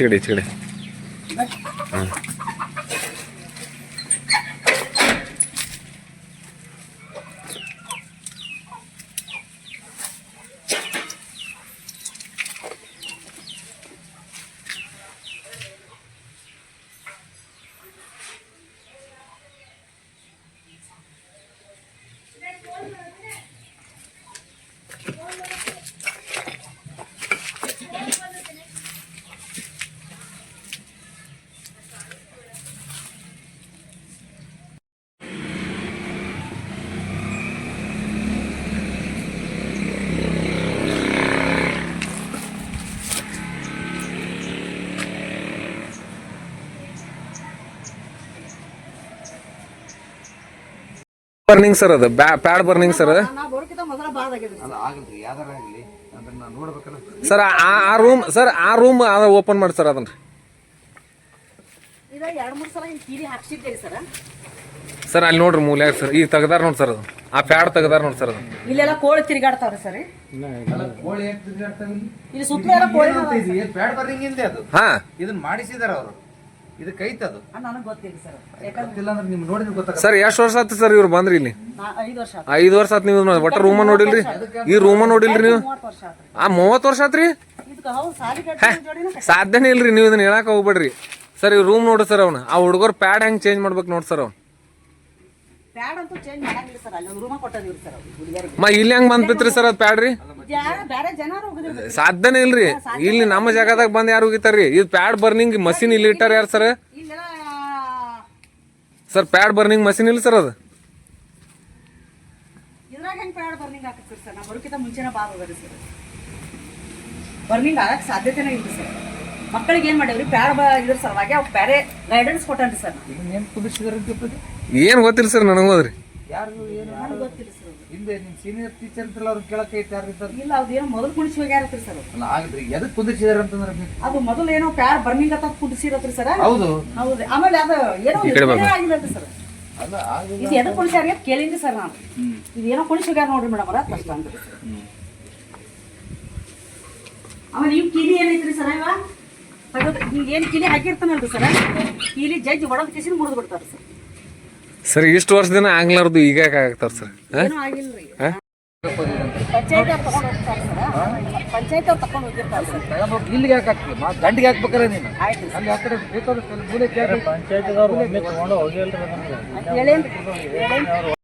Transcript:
ഇച്ചിക്കടെ ഇച്ചിക്കടെ ആ. Burning sir ಅದು ಪ್ಯಾಡ್ ಬರ್ನಿಂಗ್ ಸರ್ ಸರ್. ಆ ಆ ರೂಮ್ ಸರ್ ಆ ರೂಮ್ ಓಪನ್ ಮಾಡಿ ಸರ್ ಅದನ್ನ. Sir sir. ಅಲ್ಲಿ ನೋಡ್ರಿ ಮೂಲ್ಯಾಗ ಸರ್. ಈಗ ತೆಗ್ದಾರ ನೋಡಿ ಸರ್ ಅದು. ಆ ಪ್ಯಾಡ್ ತೆಗ್ದಾರ ನೋಡಿ ಸರ್ ಅದು. ಇಲ್ಲೆಲ್ಲ ಕೋಳಿ ತಿರುಗಾಡ್ತಾವ್ರಿ ಸರ್. ಕೋಳಿ ಇಲ್ಲಿ? ಸುತ್ತಲೂ? ಪ್ಯಾಡ್ ಬರ್ರಿಂಗ್ ಹಿಂದೆ ಅದು? ಹಾ. ಇದನ್ನ ಮಾಡಿಸಿದಾರ ಅವರು. ಇದಕ್ಕೆ ಐತೆ ಅದು ನನಗೆ ಗೊತ್ತಿಲ್ಲ ಸರ್. ಯಾಕಂದ್ರೆ ಗೊತ್ತಿಲ್ಲ ಅಂದ್ರೆ ನಿಮ್ಗೆ ನೋಡಿದ್ರೆ ಗೊತ್ತಾಗ ಸರ್ ಎಷ್ಟು ವರ್ಷ ಆಯ್ತು ಸರ್ ಇವ್ರು ಬಂದ್ರಿ ಇಲ್ಲಿ? ನಾ ಐದು ವರ್ಷ ಆತು ಐದು ವರ್ಷ ಆತ್ ನೀವು ಒಟ್ಟ ರೂಮ ನೋಡಿಲ್ರಿ? ಈ ರೂಮ ನೋಡಿಲ್ರಿ ನೀವು? ಮೂವತ್ತು ವರ್ಷ ಆತ್ರಿ ಆ ಮೂವತ್ತು ವರ್ಷ ಆತ್ರಿ ಇದಕ್ಕೆ ಹೌದು ಜೋಡಿನ ಸಾಧ್ಯನೇ ಇಲ್ರಿ ನೀವು ಇದನ್ನ ಹೇಳಕ್ ಹೋಗ್ಬೇಡ್ರಿ. ಸರ್ ಈ ರೂಮ್ ನೋಡ್ರಿ ಸರ್ ಅವ್ನ. ಆ ಹುಡುಗರು ಪ್ಯಾಡ್ ಹೆಂಗ್ ಚೇಂಜ್ ಮಾಡ್ಬೇಕು ನೋಡಿ ಸರ್ ಅವ್ನು. ಪ್ಯಾಡ್ ಅಂತೂ ಚೇಂಜ್ ಮಾಡಂಗಿಲ್ಲ ಸರ್. ಅಲ್ಲಿ ಒಂದು ರೂಮ ಕೊಟ್ಟದಿವ್ರಿ ಸರ್ ಮ ಇಲ್ಲಿ ಹೆಂಗ್ ಬಂದ್ಬಿತ್ರಿ ಸರ್ ಅದು ಪ್ಯಾಡ್ ರೀ ಸಾಧ್ಯನೇ ಇಲ್ರಿ. ಇಲ್ಲಿ ನಮ್ಮ ಜಾಗದಾಗ ಬಂದ್ ಯಾರು ಹೋಗಿತಾರ್ರಿ? ಇದು ಪ್ಯಾಡ್ ಬರ್ನಿಂಗ್ ಮಷಿನ್ ಇಲ್ಲಿ ಇಟ್ಟಾರ ಯಾರು sir sir pad burning machine ಇಲ್ಲ ಸರ್ ಅದು? ಇದ್ರಾಗ ಹೆಂಗ್ ಪ್ಯಾಡ್ ಬರ್ನಿಂಗ್ ಹಾಕತ್ತೀರಿ ಸರ್ ನಾ ಬರೋಕ್ಕಿಂತ ಮುಂಚೆನೇ ಬಾದ್ ಹೋಗ್ರಿ ಸರ್ ಬರ್ನಿಂಗ್ ಆಗಕ್ಕೆ ಸಾಧ್ಯತೆನೇ ಇಲ್ಲ ಸರ್ ಮಕ್ಕಳಿಗೆ ಏನ್ ಮಾಡೇವ್ರಿ ಇದ್ರ ಸಲುವಾಗಿ ಬೇರೆ ಗೈಡೆನ್ಸ್ ಕೊಟ್ಟನ್ರಿ ಸರ್ ಗೊತ್ತಿಲ್ಲ. ಸರ್ ನನಗೋದ್ರಿ ಯಾರು ಏನು ನನಗೆ ಗೊತ್ತಿಲ್ಲ ಸರ್. ಹಿಂದೆ ನಿಮ್ಮ ಸೀನಿಯರ್ ಟೀಚರ್ ಅಂತಲ್ಲ ಅವ್ರು ಕೇಳಕ್ಕೆ ಐತೆ ಯಾರು ಇರ್ತಾರೆ ಇಲ್ಲ ಅದು ಏನೋ ಮೊದಲು ಕುಣಿಸಿ ಹೋಗ್ಯಾರತ್ರಿ ಸರ್. ಅಲ್ಲ ಆಗ್ರಿ ಎದಕ್ಕೆ ಕುದಿಸಿದಾರೆ ಅಂತಂದ್ರೆ ಅದು ಮೊದಲು ಏನೋ ಪ್ಯಾರ್ ಬರ್ನಿಂಗ್ ಅಂತ ಕುಡಿಸಿರತ್ರಿ ಸರ್. ಹೌದು. ಹೌದು. ಆಮೇಲೆ ಅದು ಏನೋ ಆಗಿಲ್ಲರಿ ಸರ್. ಇದು ಎದಕ್ಕೆ ಕುಣಿಸ್ಯಾರ ಅಂತ ಕೇಳಿದ್ರಿ ಸರ್ ನಾನು. ಇದು ಏನೋ ಕುಣಿಸಿ ಹೋಗ್ಯಾರ ನೋಡ್ರಿ ಮೇಡಮ್ ಅವರ? ಕಷ್ಟ ಅಂತ. ಆಮೇಲೆ ಇವ್ ಕಿಲಿ ಏನೈತ್ರಿ ಸರ್ ಇವ? ಏನ್ ಹಿಂಗೆ ಏನು ಕಿಲಿ ಹಾಕಿರ್ತಾನಲ್ರಿ ಸರ್? ಕಿಲಿ ಜಜ್ಜಿ ಒಡದ ಕೇಸಿನ ಮುರಿದು ಬಿಡ್ತಾರೆ ಸರ್. ಸರ್ ಇಷ್ಟು ವರ್ಷದಿಂದ ಆಗ್ಲಾರ್ದು ಈಗ ಆಗ್ತಾರ ಸರ್? ಇಲ್ಲಿಗೆ ಯಾಕೆ ದಂಡಿಗೆ ಹಾಕ್ಬೇಕಲ್ಲ ನೀನು? ಆಯ್ತು ಅಲ್ಲಿ ಆ ಕಡೆ ಬೇಕಾದ್ರೆ ಮೂಲೆ ಹೇಳೇನ್ರಿ.